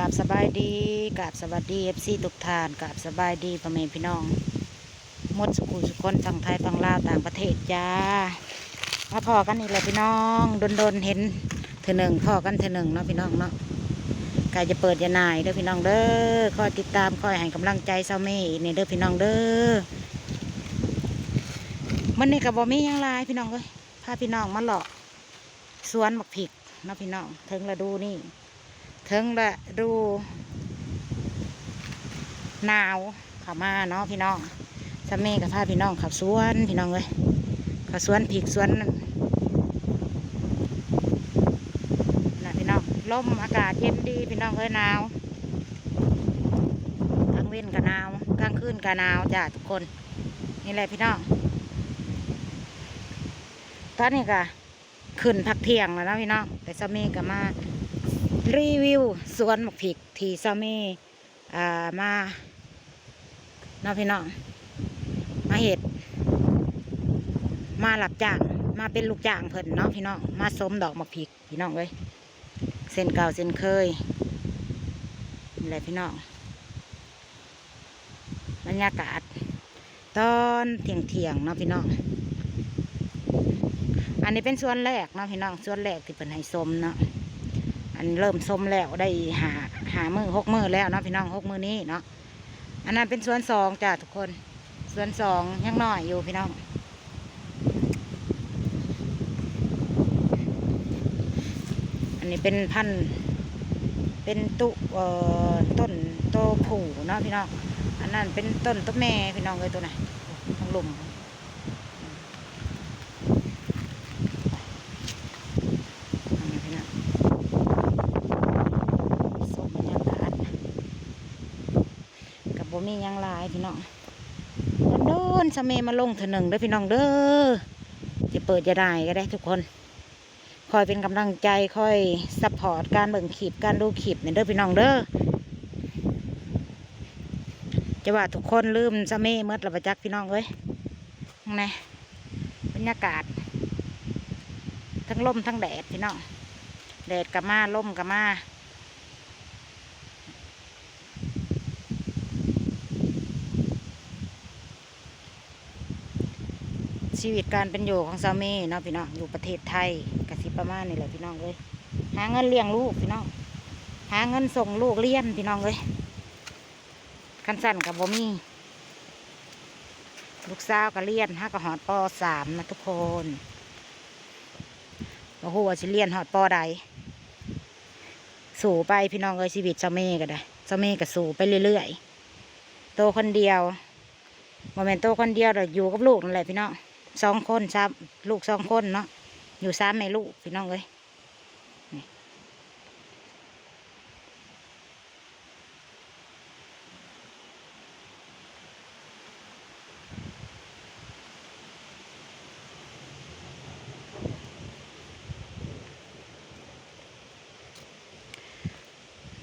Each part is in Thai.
กราบสบายดีกราบสวัสดีเอฟซีทุกท่านกราบสบายดีพ่อแม่พี่น้องมดสุขุสุคนฝั่งไทยฝั่งลาวต่างประเทศจ้ามาพอกันอีกแล้วพี่น้องโดนโดนเห็นเธอหนึ่งพอกันเธอหนึ่งเนาะพี่น้องเนาะกายจะเปิดยานายเด้อพี่น้องเด้อคอยติดตามคอยให้กำลังใจเซาเม่นี่เด้อพี่น้องเด้อมันนี่กับบอมี่ยังลายพี่น้องเอ้ยพาพี่น้องมาหลอกสวนบักผิกเนาะพี่น้องถึงละดูนี่ ถึงละดูหนาวเขามาเนาะพี่น้องสามีกับพาพี่น้องขับสวนพี่น้องเลยขับสวนผิกสวนนะพี่น้องลมอากาศเย็นดีพี่น้องเอ้ยหนาวกลางเว้นก็หนาวกลางคืนก็หนาวจ้าทุกคนนี่แหละพี่น้องตอนนี้ก็ขึ้นพักเที่ยงแล้วนะพี่น้องแต่สามีก็มา รีวิวสวนหมกผิกที่ซามีอ่ามาน้องพี่น้อง มาเห็ด มาหลับจ้าง มาเป็นลูกจ้างเพิ่นเนาะพี่น้อง มาสมดอกหมกผิกพี่น้องเลยเส้นเก่าเส้นเคยนี่แหละพี่น้อง บรรยากาศ ตอนเที่ยงเที่ยงๆเนาะพี่น้อง อันนี้เป็นส่วนแรกเนาะพี่น้องส่วนแรกที่เพิ่นให้สมเนาะ อันเริ่มส้มแล้วได้หาหามือหกมือแล้วเนาะพี่น้องหกมือนี้เนาะอันนั้นเป็นส่วนสองจ้ะทุกคนส่วนสองยังน้อยอยู่พี่น้องอันนี้เป็นพันธุ์เป็นตุเอ่อต้นโตผูเนาะพี่น้องอันนั้นเป็นต้นต้นแม่พี่น้องเลยตัวไหนทางหลุมอันนี้พี่น้อง สมบรรยากาศกั บ่มียังลายพี่น้องโดนสเมมาลงเถอะหนึ่งเด้อพี่น้องเด้อจะเปิดจะได้ก็ได้ทุกคน คอยเป็นกำลังใจคอยซัพพอร์ตการเบิ่งคลิปการดูคลิปเนี่ยเด้อพี่น้องเด้อจะว่าทุกคนลืมสเมเมื่อระประจักษ์พี่น้องเอ้ยไงบรรยากาศ ทั้งลมทั้งแดดพี่น้องแดดกับมาลมกับมา ชีวิตการเป็นอยู่ของสามีเนาะพี่น้องอยู่ประเทศไทยกสิประมาณนี่แหละพี่น้องเลยหาเงินเลี้ยงลูกพี่น้องหาเงินส่งลูกเรียนพี่น้องเลยคันสั้นกับบ่มีลูกสาวก็เรียนห้าก็หอดปอสามนะทุกคนโอ้โหว่าสิเรียนหอดปอใดสู่ไปพี่น้องเอ้ยชีวิตเจ้าเม่ก็ได้เจ้าเม่ก็สู่ไปเรื่อยๆโตคนเดียวโมเมนโตคนเดียวเราอยู่กับลูกนั่นแหละพี่น้อง สองคนสามลูกสองคนเนาะอยู่สามแม่ลูกพี่น้องเอ้ย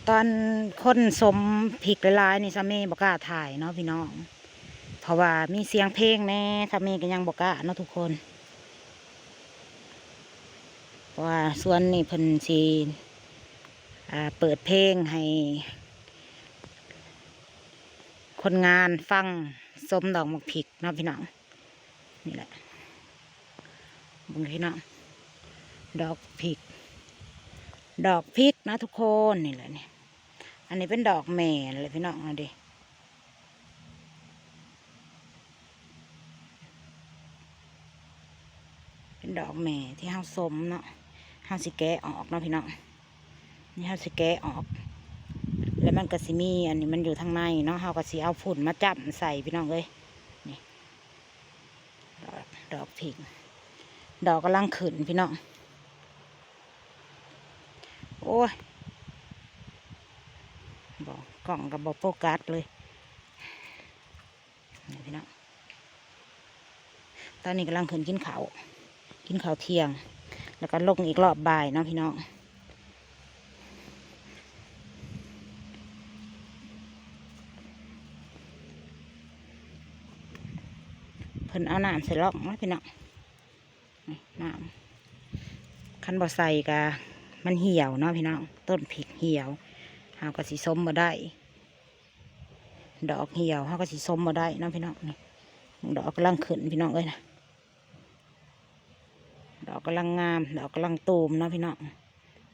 ตอนคนสมผิกหลายๆนี่สามีบอกกล้าถ่ายเนาะพี่น้อง เพราะว่ามีเสียงเพลงแน่สามีก็ยังบอกกล้าเนาะทุกคนว่าส่วนนี่เพิ่นสีเปิดเพลงให้ คนงานฟังสมดอกมกผิกเนาะพี่น้องนี่แหละบุญพี่น้องดอกผิก ดอกพริกนะทุกคนนี่แหละเนี่ยอันนี้เป็นดอกแม่เลยพี่น้องเอาดิ เป็นดอกแม่ที่ห้าสมเนาะห้าสิแกะออกเนาะพี่น้องนี่ห้าสิแกะออก แล้วมันก็สิมี อันนี้มันอยู่ทางในเนาะเฮาก็สิเอาฝุ่นมาจับใส่พี่น้องเลยนี่ดอกดอกผิกดอกกำลังขึ้นพี่น้องโอ้ยบอกกล่องกับบอโฟกัสเลยนี่พี่น้องตอนนี้กำลังขึ้นกินข้าว กินข้าวเที่ยง แล้วก็ลงอีกรอบบ่ายเนาะพี่น้องเพิ่นเอาน้ำใส่ล่องนะพี่น้องน้ำคันบ่ใส่กะมันเหี่ยวเนาะพี่น้องต้นพริกเหี่ยวเฮาก็สิส้มมาได้ ดอกเหี่ยวเฮาก็สิส้มมาได้เน้องพี่น้องนี่ดอกกำลังขึ้นพี่น้องเอ้ยนะ กกำลังงาม ดอกกำลังตูมเนาะพี่น้อง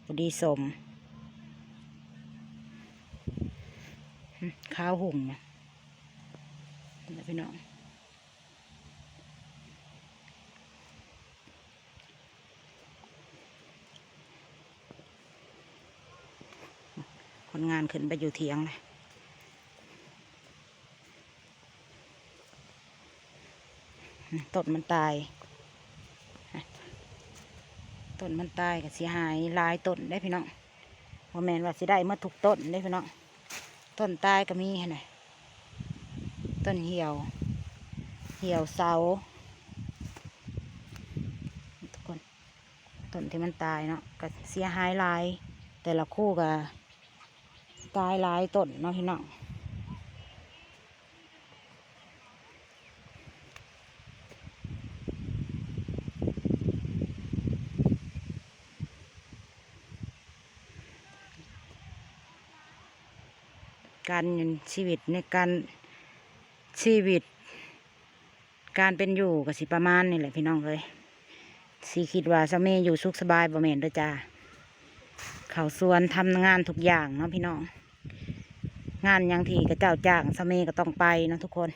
พอดีสมข้าวหุ่งนะพี่น้องคนงานขึ้นไปอยู่เถียงเลยต้นมันตาย ต้นมันตายก็เสียหายหลายต้นได้พี่น้องพอแมนว่าสิได้เมื่อถูกต้นได้พี่น้องต้นตายก็มีหั่นน่ะต้นเหี่ยว เหี่ยวเสาทุกคนต้นที่มันตายเนาะก็เสียหายหลาย แต่ละคู่ก็ตายหลายต้นเนาะพี่น้อง การชีวิตในการชีวิต การเป็นอยู่ก็สิประมาณนี่แหละพี่น้องเลยสีคิดว่าสามีอยู่สุขสบายบ่แม่นด้อจ้าเขาสวนทำงานทุกอย่างเนาะพี่น้อง งานยังทีกับเจ้าจ้างสามีก็ต้องไปเนาะทุกคน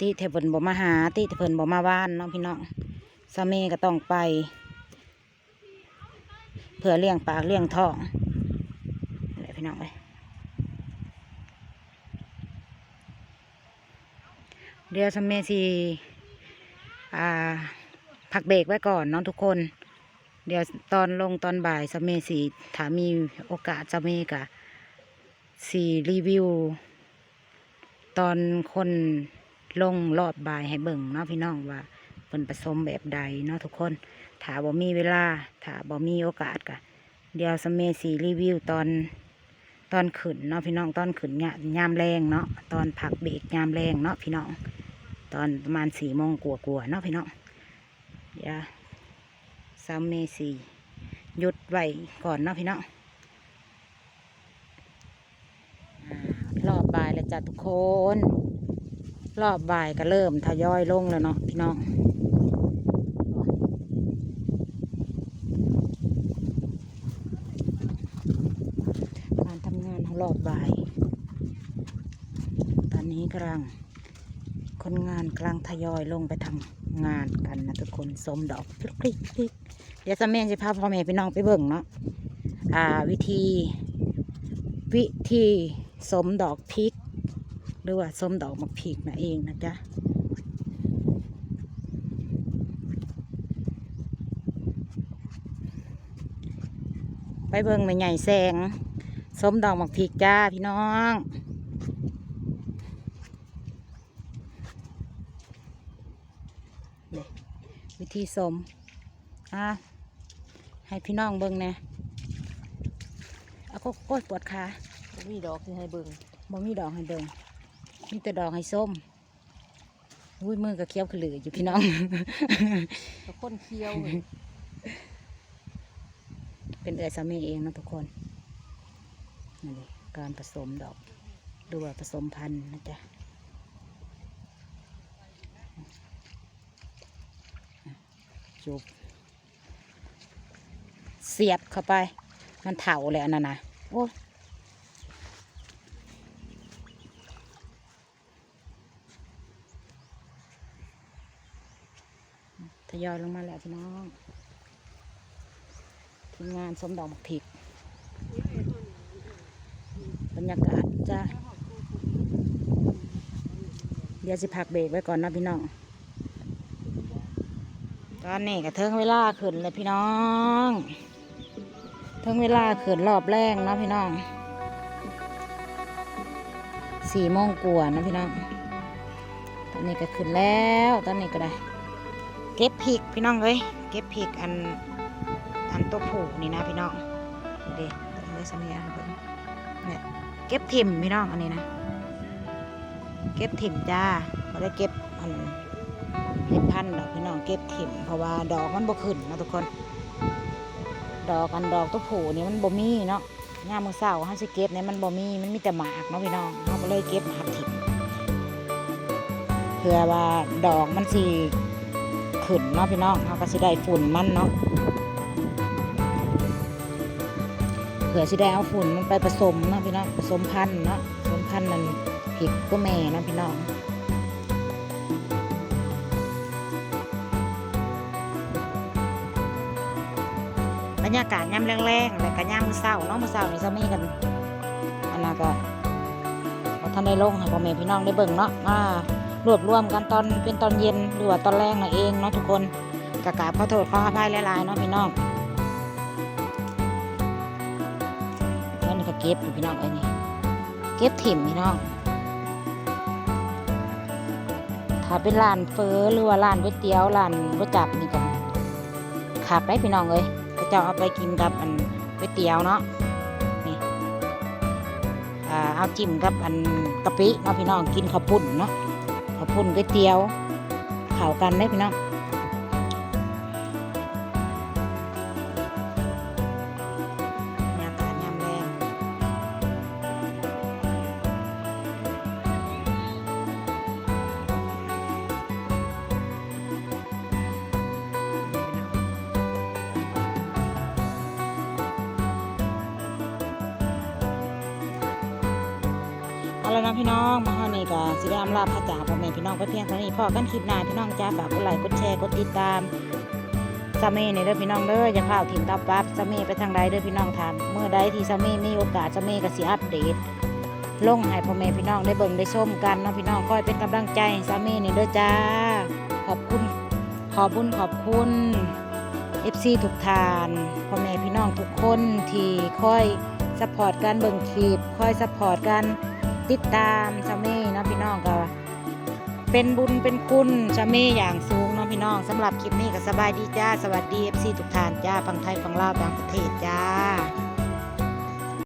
ติเทเพิ่นบ่มาหา ติเทเพิ่นบ่มาบ้านเนาะพี่น้องสามีก็ต้องไป พื่อเลี้ยงปากเลี้ยงท้องนี่แหละพี่น้องเลยเดี๋ยวสามีสิอ่าพักเบรกไว้ก่อนน้องทุกคน เดี๋ยวตอนลงตอนบ่ายสะเมสีถ้ามีโอกาสสะเมกะสีรีวิว ตอนคนลงรอบบ่ายให้เบิ่งเนาะพี่น้องว่า เป็นผสมแบบใดเนาะทุกคนถ้าบ่มีเวลาถ้าบ่มีโอกาสกะเดี๋ยวสเมสีรีวิวตอนตอนขึ้นเนาะพี่น้องตอนขึ้นเนี่ยยามแรงเนาะตอนพักเบรกยามแรงเนาะพี่น้อง ตอนประมาณสี่โมงกลัวๆเนาะพี่น้องเดี๋ยวสมเมสีหยุดไว้ก่อนเนาะพี่น้องรอบบายแล้วจ้ะทุกคน รอบบ่ายก็เริ่มทยอยลงแล้วเนาะพี่น้องการทำงานของรอบบ่าย ตอนนี้กำลังคนงานกำลังทยอยลงไปทำงานกันนะทุกคนสมดอกพลิกพลิกพลิกเดี๋ยวสะแม่จะพาพ่อแม่พี่น้องไปเบิ่งเนาะอ่าวิธี วิธีสมดอกพริก หรือว่าสมดอกมะพริกนั่นเองนะจ๊ะไปเบิ่งแม่ใหญ่แสงสมดอกมะพริกจ้าพี่น้องวิธีสมอะให้พี่น้องเบิ่งแหน่เอาก็โคตรปวดขาบ่มีดอกที่ให้เบิ่งบ่มีดอกให้เบิ่ง มีแต่ดอกให้ส้มอุ้ยมือก็เคี้ยวขลืออยู่พี่น้องแต่คนเคี้ยวเว้ยเป็นเอือยสามีเองนะทุกคนนี่นการผสมดอกดูว่าผสมพันธุ์นะจ๊ะจุบเสียบเข้าไป มันเถาเลยอันนั้นนะโอ้ ยทยอยลงมาแล้วพี่น้องทีมงานสมดอกหมกผิกบรรยากาศจ้าเดี๋ยวสิพักเบรกไว้ก่อนนะพี่น้อง ตอนนี้ก็เทิงเวลาขึ้นเลยพี่น้อง เทิงเวลาขึ้นรอบแรกนะพี่น้องสี่โมงกว่านะพี่น้อง ตอนนี้ก็ขึ้นแล้ว ตอนนี้ก็ได้ เก็บพริกพี่น้องเลยเก็บพริกอันอันตัวผูกนี่นะพี่น้องเด็ดเลยสมัยอันเบิ่งเนี่ยเก็บถิ่มพี่น้องอันนี้นะ เก็บถิ่มจ้าไม่ได้เก็บอันเห็ดพันดอกพี่น้องเก็บถิ่มเพราะว่าดอกมันบ่ขึ้นนะทุกคน ดอกกันดอกตัวผูนี่มันบ่มีเนาะยามมือเช้าเฮาสิเก็บเนี่ยมันบ่มีมันมีแต่หมากเนาะพี่น้องเฮาก็เลยเก็บหักถิ่มเพื่อว่าดอกมันสิ ขึ้นเนาะพี่น้องเฮาก็สิได้ฝุ่นมันเนาะเพื่อสิได้เอาฝุ่นมันไปผสมเนาะพี่น้องผสมพันธุ์เนาะผสมพันธุ์นั่นผิดก็แม่เนาะพี่น้องบรรยากาศย่ำแรงๆแต่ก็ย่ำมื้อเช้าเนาะมื้อเช้านี่จะมีกันอันนั้นก็ท่านได้ลงให้พ่อแม่พี่น้องได้เบิ่งเนาะมา รวบรวมกันตอนเป็นตอนเย็นหรือว่าตอนแรกน่ะเองเนาะทุกคนกกาบขอโทษขออภัยหลายๆเนาะพี่น้องแล้วนี่ก็เก็บอยู่พี่น้องเอ้ยนี่เก็บถิ่มพี่น้อง ถ้าเป็นร้านเฟอหรือว่าร้านก๋วยเตี๋ยวร้านก๋วยจับนี่ก็ขาดได้พี่น้องเอ้ยก็จะเอาไปกินกับอันก๋วยเตี๋ยวเนาะนี่เอาจิ้มกับอันกะปิเนาะพี่น้องกินข้าวปุ้นเนาะ ข้าวปุ้นก๋วยเตี๋ยวเข่ากันได้พี่น้อง เอาล้วนะพี่น้องมาฮอนี่ก็สิได้อำลาพระจ่าพ่อแม่พี่น้องไปเพียงเท่านี้พอกันคลิปหน้าพี่น้องจ้าฝากกดไลค์กดแชร์กดติดตามซาเม่เนี่ยเด้อพี่น้องเด้ออย่าพลาดถิ่มตับปั๊บซาเม่ไปทางใดเด้อพี่น้องถามเมื่อใดที่ซาเม่มีโอกาสซาเม่ก็สิอัปเดตลงให้พ่อแม่พี่น้องได้เบิ่งได้ชมกันเนาะพี่น้องคอยเป็นกำลังใจให้สามีนี่เด้อจ้า ขอบคุณขอบุญขอบคุณเอฟซีทุกทานพ่อแม่พี่น้องทุกคนที่คอยสปอร์ตการเบิ่งคลิปคอยสปอร์ตการ ติดตามชามีเนาะพี่น้องก็เป็นบุญเป็นคุณชามีอย่างสูงเนาะพี่น้องสำหรับคลิปนี้ก็สบายดีจ้า สวัสดีเอฟซีทุกท่านจ้าฝั่งไทยฝั่งลาวต่างประเทศจ้า